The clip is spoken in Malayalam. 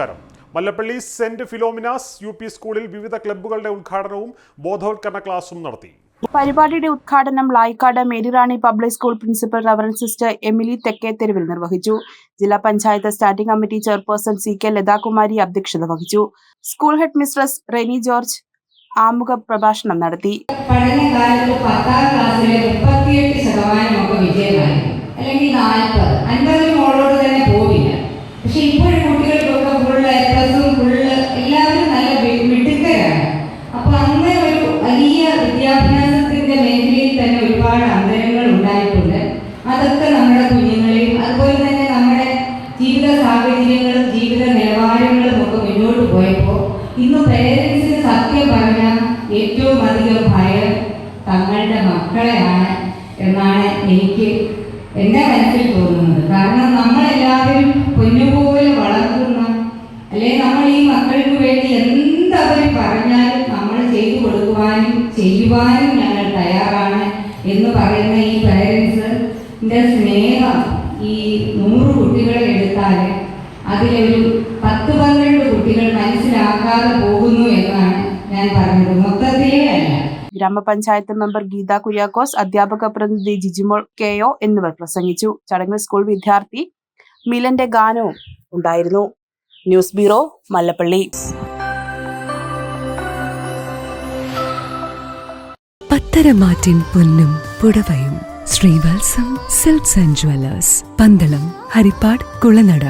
നമസ്കാരം. Mallappally saint Philomena's U P സ്കൂളിൽ വിവിധ ക്ലബ്ബുകളുടെ ഉദ്ഘാടനവും ബോധവൽക്കരണ ക്ലാസും നടത്തി. പരിപാടിയുടെ ഉദ്ഘാടനം Layikkad Maryrani public school principal reverend sister Emily Thekketheruvil നിർവഹിച്ചു. ജില്ലാ panchayat standing committee chairperson C K Lathakumari അധ്യക്ഷത വഹിച്ചു. School head mistress Reni George ആമുഖ പ്രഭാഷണം നടത്തി. പഠനകാലത്ത് പത്താം ക്ലാസ്സിലെ മുപ്പത്തിയെട്ട് ശതമാനമൊക്കെ വിജയമായിരുന്നു. അല്ലെങ്കിൽ നാൽപ്പത്. അൻപതിന് മുകളോട് തന്നെ പോവില്ല. പക്ഷെ ഇപ്പോഴും ജീവിത സാഹചര്യങ്ങളും ജീവിത നിലവാരങ്ങളും ഒക്കെ മുന്നോട്ട് പോയപ്പോൾ ഇന്ന് പേരൻസിന് സത്യം പറഞ്ഞാൽ ഏറ്റവും അധികം ഭയം തങ്ങളുടെ മക്കളെയാണ് എന്നാണ് എനിക്ക് എന്റെ മനസ്സിൽ തോന്നുന്നത്. കാരണം നമ്മളെല്ലാവരും പൊന്നുപോലെ വളർത്തുന്ന അല്ലെ നമ്മൾ ഈ മക്കൾക്ക് വേണ്ടി എന്തവർ പറഞ്ഞാലും നമ്മൾ ചെയ്തു കൊടുക്കുവാനും ചെയ്യുവാനും ഞങ്ങൾ തയ്യാറാണ് എന്ന് പറയുന്ന ഈ പേരൻസിന്റെ സ്നേഹം ഈ നൂറ് എടുത്താൽ അതിലൊരു പത്ത് പന്ത്രണ്ട് കുട്ടികൾ മനസ്സിലാക്കാതെ പോകുന്നു എന്നാണ് ഞാൻ പറഞ്ഞത്. മൊത്തത്തിലേ അല്ല. ഗ്രാമപഞ്ചായത്ത് മെമ്പർ ഗീത കുര്യാക്കോസ് അധ്യാപക പ്രതിനിധി ജിജിമോൾ കെ ഒ എന്നിവർ പ്രസംഗിച്ചു. ചടങ്ങിൽ സ്കൂൾ വിദ്യാർത്ഥി മിലന്റെ ഗാനവും ഉണ്ടായിരുന്നു. News bureau Mallappally. പത്തരമാറ്റിൻ പൊന്നും പുടവയും Sreevalsam silks and jewellers Pandalam Haripad Kulanada